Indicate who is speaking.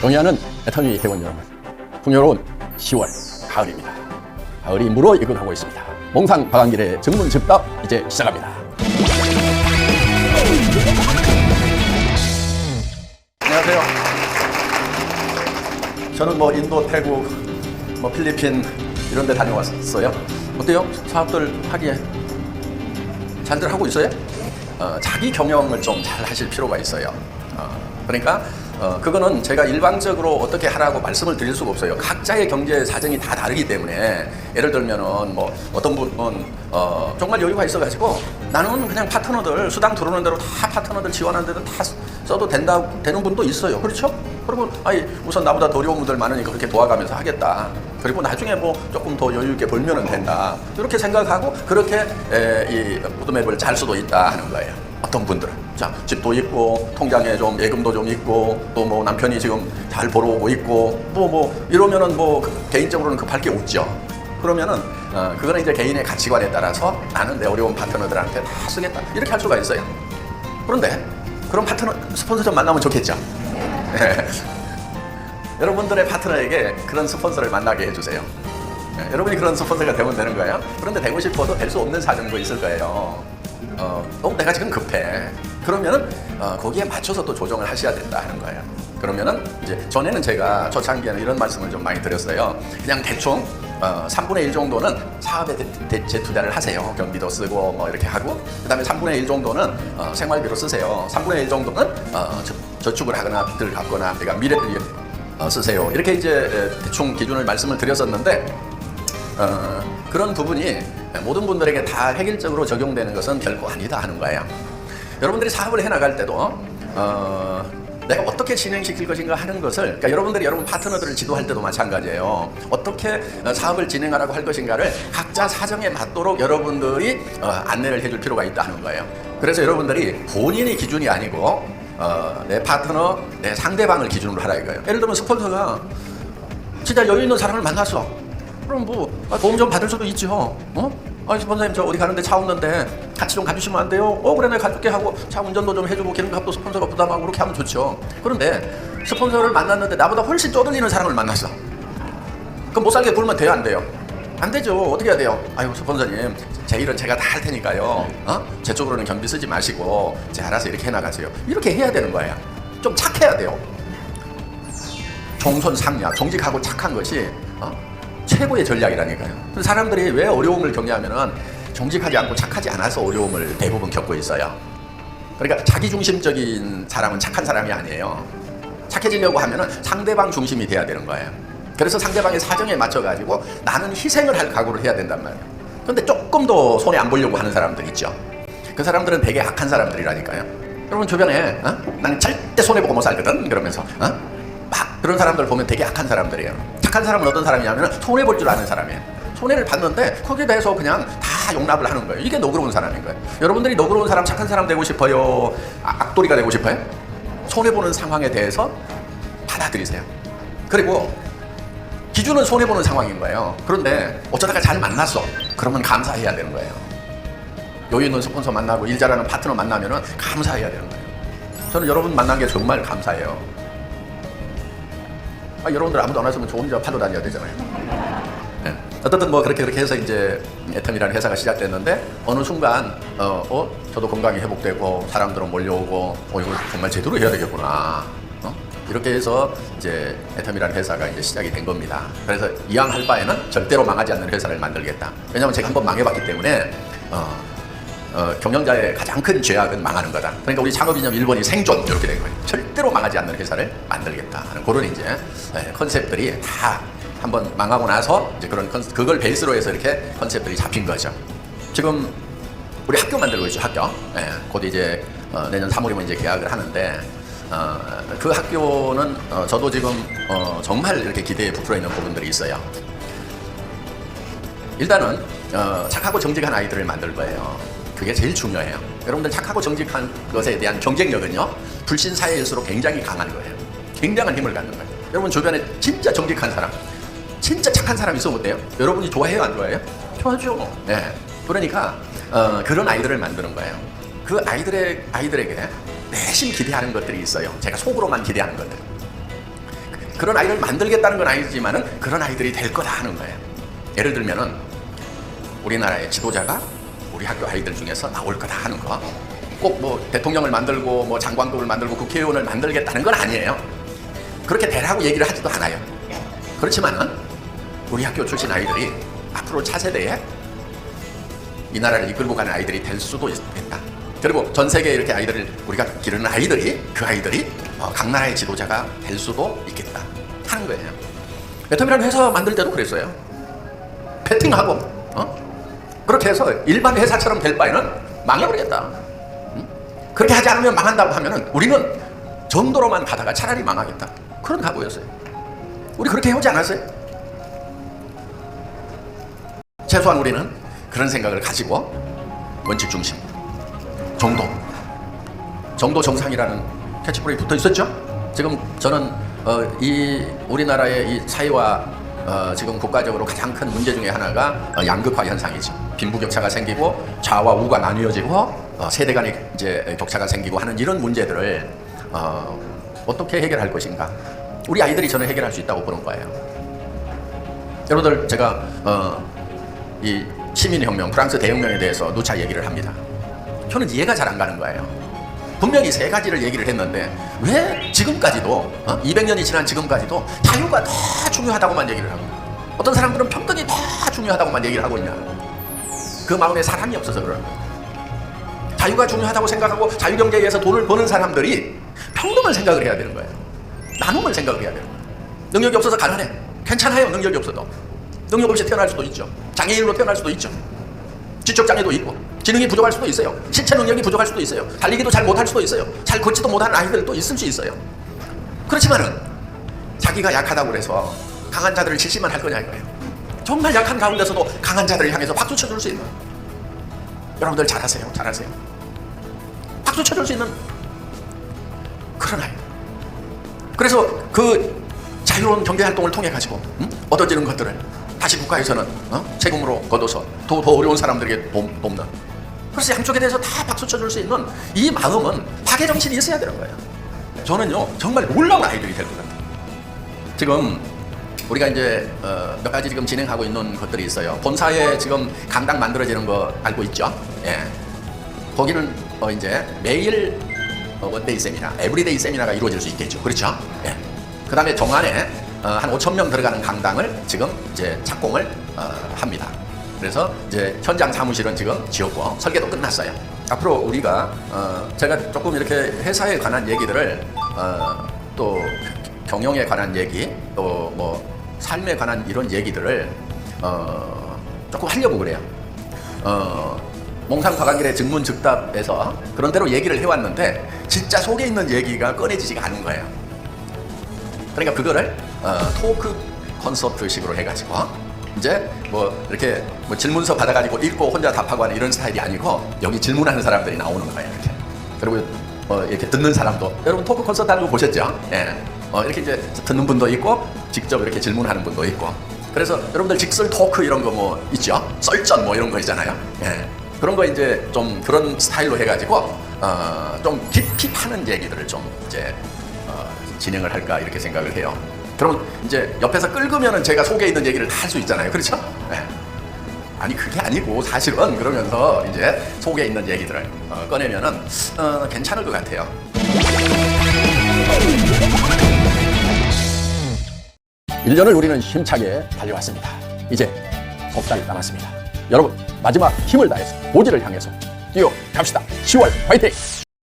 Speaker 1: 동의하는 애터미 회원 여러분, 풍요로운 10월 가을입니다. 가을이 물어 이근하고 있습니다. 몽상 박한길의 전문 즉답 이제 시작합니다. 안녕하세요. 저는 뭐 인도, 태국, 뭐 필리핀 이런 데 다녀왔어요. 어때요? 사업들 하기에 잘들 하고 있어요? 어, 자기 경영을 좀 잘 하실 필요가 있어요. 어, 그러니까 어, 그거는 제가 일방적으로 어떻게 하라고 말씀을 드릴 수가 없어요. 각자의 경제 사정이 다 다르기 때문에 예를 들면은 뭐 어떤 분은 어, 정말 여유가 있어가지고 나는 그냥 파트너들 수당 들어오는 대로 다 파트너들 지원하는 대로 다 써도 된다 되는 분도 있어요. 그렇죠? 그리고 아이 우선 나보다 더 어려운 분들 많으니까 그렇게 도와가면서 하겠다. 그리고 나중에 뭐 조금 더 여유 있게 벌면은 된다. 이렇게 생각하고 그렇게 에, 이 로드맵을 잘 수도 있다 하는 거예요. 어떤 분들은 자 집도 있고 통장에 좀 예금도 좀 있고 또 뭐 남편이 지금 잘 벌어오고 있고 뭐뭐 이러면은 뭐 그- 개인적으로는 급할 게 없죠. 그러면은 어, 그거는 이제 개인의 가치관에 따라서 나는 내 어려운 파트너들한테 다 쓰겠다 이렇게 할 수가 있어요. 그런데 그런 파트너 스폰서 좀 만나면 좋겠죠. 여러분들의 파트너에게 그런 스폰서를 만나게 해주세요. 네, 여러분이 그런 스폰서가 되면 되는 거예요. 그런데 되고 싶어도 될 수 없는 사정도 있을 거예요. 어, 어, 내가 지금 급해. 그러면은 어, 거기에 맞춰서 또 조정을 하셔야 된다 하는 거예요. 그러면은 이제 전에는 제가 초창기에는 이런 말씀을 좀 많이 드렸어요. 그냥 대충 어, 3분의 1 정도는 사업에 대, 대, 재투자를 하세요. 경비도 쓰고 뭐 이렇게 하고 그다음에 3분의 1 정도는 어, 생활비로 쓰세요. 3분의 1 정도는 어, 저, 저축을 하거나 빚을 갚거나 내가 미래를 위해 어, 쓰세요. 이렇게 이제 에, 대충 기준을 말씀을 드렸었는데 어, 그런 부분이 모든 분들에게 다 획일적으로 적용되는 것은 결코 아니다 하는 거예요. 여러분들이 사업을 해나갈 때도 어, 내가 어떻게 진행시킬 것인가 하는 것을 그러니까 여러분들이 여러분 파트너들을 지도할 때도 마찬가지예요. 어떻게 어, 사업을 진행하라고 할 것인가를 각자 사정에 맞도록 여러분들이 어, 안내를 해줄 필요가 있다 하는 거예요. 그래서 여러분들이 본인이 기준이 아니고 어, 내 파트너, 내 상대방을 기준으로 하라 이거예요. 예를 들면 스폰서가 진짜 여유 있는 사람을 만났어. 그럼 뭐 아, 도움 좀 받을 수도 있죠. 어? 아, 스폰서님 저 어디 가는데 차 없는데 같이 좀 가주시면 안 돼요? 어 그래 내가 가줄게 하고 차 운전도 좀 해주고 기름값도 스폰서가 부담하고 그렇게 하면 좋죠. 그런데 스폰서를 만났는데 나보다 훨씬 쪼들리는 사람을 만났어. 그럼 못 살게 굴면 돼요 안 돼요? 안 되죠. 어떻게 해야 돼요? 아유 스폰서님 제 일은 제가 다 할 테니까요. 어? 제 쪽으로는 경비 쓰지 마시고 제가 알아서 이렇게 해나가세요. 이렇게 해야 되는 거예요. 좀 착해야 돼요. 종손상략, 정직하고 착한 것이 어? 최고의 전략이라니까요. 사람들이 왜 어려움을 겪냐면은 정직하지 않고 착하지 않아서 어려움을 대부분 겪고 있어요. 그러니까 자기중심적인 사람은 착한 사람이 아니에요. 착해지려고 하면은 상대방 중심이 돼야 되는 거예요. 그래서 상대방의 사정에 맞춰가지고 나는 희생을 할 각오를 해야 된단 말이에요. 근데 조금 더 손해 안 보려고 하는 사람들 있죠. 그 사람들은 되게 악한 사람들이라니까요. 여러분 주변에 어? 나는 절대 손해 보고 못 살거든 그러면서 어? 막 그런 사람들 보면 되게 악한 사람들이에요. 착한 사람은 어떤 사람이냐면 손해 볼 줄 아는 사람이에요. 손해를 봤는데 거기에 대해서 그냥 다 용납을 하는 거예요. 이게 너그러운 사람인 거예요. 여러분들이 너그러운 사람, 착한 사람 되고 싶어요? 아, 악돌이가 되고 싶어요? 손해 보는 상황에 대해서 받아들이세요. 그리고 기준은 손해 보는 상황인 거예요. 그런데 어쩌다가 잘 만났어. 그러면 감사해야 되는 거예요. 여유 있는 스폰서 만나고 일 잘하는 파트너 만나면은 감사해야 되는 거예요. 저는 여러분 만난 게 정말 감사해요. 아, 여러분들 아무도 안 왔으면 저 혼자 팔로 다녀야 되잖아요. 네. 어쨌든 뭐 그렇게 그렇게 해서 이제 애텀이라는 회사가 시작됐는데 어느 순간 어, 어 저도 건강이 회복되고 사람들은 몰려오고 어 이걸 정말 제대로 해야 되겠구나. 어? 이렇게 해서 이제 애텀이라는 회사가 이제 시작이 된 겁니다. 그래서 이왕 할 바에는 절대로 망하지 않는 회사를 만들겠다. 왜냐하면 제가 한 번 망해봤기 때문에 어, 어, 경영자의 가장 큰 죄악은 망하는 거다. 그러니까 우리 창업이념 1번이 생존 이렇게 된 거예요. 절대로 망하지 않는 회사를 만들겠다 하는 그런 이제 예, 컨셉들이 다 한번 망하고 나서 이제 그런 컨, 그걸 베이스로 해서 이렇게 컨셉들이 잡힌 거죠. 지금 우리 학교 만들고 있죠 학교. 예, 곧 이제 어, 내년 3월이면 이제 계약을 하는데 어, 그 학교는 어, 저도 지금 어, 정말 이렇게 기대에 부풀어 있는 부분들이 있어요. 일단은 어, 착하고 정직한 아이들을 만들 거예요. 그게 제일 중요해요. 여러분들 착하고 정직한 것에 대한 경쟁력은요, 불신 사회일수록 굉장히 강한 거예요. 굉장한 힘을 갖는 거예요. 여러분 주변에 진짜 정직한 사람, 진짜 착한 사람 있으면 어때요? 여러분이 좋아해요, 안 좋아해요? 좋아하죠. 네. 그러니까 어, 그런 아이들을 만드는 거예요. 그 아이들의 아이들에게 내심 기대하는 것들이 있어요. 제가 속으로만 기대하는 것들. 그런 아이를 만들겠다는 건 아니지만은 그런 아이들이 될 거다 하는 거예요. 예를 들면은 우리나라의 지도자가 우리 학교 아이들 중에서 나올 거다 하는 거. 꼭 뭐 대통령을 만들고 뭐 장관급을 만들고 국회의원을 만들겠다는 건 아니에요. 그렇게 되라고 얘기를 하지도 않아요. 그렇지만은 우리 학교 출신 아이들이 앞으로 차세대에 이 나라를 이끌고 가는 아이들이 될 수도 있겠다. 그리고 전 세계 이렇게 아이들을 우리가 기르는 아이들이 그 아이들이 어, 각 나라의 지도자가 될 수도 있겠다 하는 거예요. 애텀이라는 회사 만들 때도 그랬어요. 배팅하고 어? 그렇게 해서 일반 회사처럼 될 바에는 망해버리겠다. 응? 그렇게 하지 않으면 망한다고 하면은 우리는 정도로만 가다가 차라리 망하겠다. 그런 각오였어요. 우리 그렇게 해오지 않았어요? 최소한 우리는 그런 생각을 가지고 원칙 중심, 정도, 정도 정상이라는 캐치프레이 붙어 있었죠. 지금 저는 어, 이 우리나라의 이 사회와 어, 지금 국가적으로 가장 큰 문제 중에 하나가 어, 양극화 현상이죠. 빈부격차가 생기고 좌와 우가 나뉘어지고 어, 세대 간의 이제 격차가 생기고 하는 이런 문제들을 어, 어떻게 해결할 것인가? 우리 아이들이 저는 해결할 수 있다고 보는 거예요. 여러분들 제가 어, 이 시민혁명, 프랑스 대혁명에 대해서 누차 얘기를 합니다. 저는 이해가 잘 안 가는 거예요. 분명히 세 가지를 얘기를 했는데 왜 지금까지도 어? 200년이 지난 지금까지도 자유가 더 중요하다고만 얘기를 하고 어떤 사람들은 평등이 더 중요하다고만 얘기를 하고 있냐? 그 마음에 사람이 없어서 그러는 거예요. 자유가 중요하다고 생각하고 자유경제에 의해서 돈을 버는 사람들이 평등을 생각을 해야 되는 거예요. 나눔을 생각을 해야 되는 거예요. 능력이 없어서 가난해. 괜찮아요. 능력이 없어도. 능력 없이 태어날 수도 있죠. 장애인으로 태어날 수도 있죠. 지적 장애도 있고 지능이 부족할 수도 있어요. 신체 능력이 부족할 수도 있어요. 달리기도 잘 못할 수도 있어요. 잘 걷지도 못하는 아이들도 있을 수 있어요. 그렇지만은 자기가 약하다고 그래서 강한 자들을 질시만 할 거냐 이거예요. 정말 약한 가운데서도 강한 자들을 향해서 박수 쳐줄 수 있는 여러분들 잘하세요. 잘하세요. 박수 쳐줄 수 있는 그런 아이. 그래서 그 자유로운 경제 활동을 통해 가지고 음? 얻어지는 것들을 다시 국가에서는 어? 세금으로 걷어서 더, 더 어려운 사람들에게 돕, 돕는. 그래서 양쪽에 대해서 다 박수 쳐줄 수 있는 이 마음은 파괴 정신이 있어야 되는 거예요. 저는요 정말 놀라운 아이들이 될 것 같아요. 지금 우리가 이제 어, 몇 가지 지금 진행하고 있는 것들이 있어요. 본사에 지금 강당 만들어지는 거 알고 있죠? 예. 거기는 어, 이제 매일 어, 원데이 세미나, 에브리데이 세미나가 이루어질 수 있겠죠. 그렇죠? 예. 그 다음에 정안에 어, 한 5천 명 들어가는 강당을 지금 이제 착공을 어, 합니다. 그래서 이제 현장 사무실은 지금 지었고 설계도 끝났어요. 앞으로 우리가 어, 제가 조금 이렇게 회사에 관한 얘기들을 어, 또 경영에 관한 얘기 또 뭐 삶에 관한 이런 얘기들을 어, 조금 하려고 그래요. 어, 몽상 과학일의 증문 즉답에서 그런 대로 얘기를 해왔는데 진짜 속에 있는 얘기가 꺼내지지가 않은 거예요. 그러니까 그거를 어, 토크 콘서트식으로 해가지고 이제 뭐 이렇게 뭐 질문서 받아가지고 읽고 혼자 답하고 하는 이런 스타일이 아니고 여기 질문하는 사람들이 나오는 거예요 이렇게 그리고 어, 이렇게 듣는 사람도 여러분 토크 콘서트 하는 거 보셨죠? 예. 어, 이렇게 이제 듣는 분도 있고 직접 이렇게 질문하는 분도 있고 그래서 여러분들 직설 토크 이런 거 뭐 있죠? 썰전 뭐 이런 거 있잖아요. 예. 그런 거 이제 좀 그런 스타일로 해가지고 어, 좀 깊이 파는 얘기들을 좀 이제 어, 진행을 할까 이렇게 생각을 해요. 그럼 이제 옆에서 끌으면은 제가 속에 있는 얘기를 다 할 수 있잖아요. 그렇죠? 예. 아니 그게 아니고 사실은 그러면서 이제 속에 있는 얘기들을 어, 꺼내면은 어, 괜찮을 것 같아요. 1년을 우리는 힘차게 달려왔습니다. 이제 석달 남았습니다. 여러분 마지막 힘을 다해서 고지를 향해서 뛰어 갑시다. 10월 화이팅!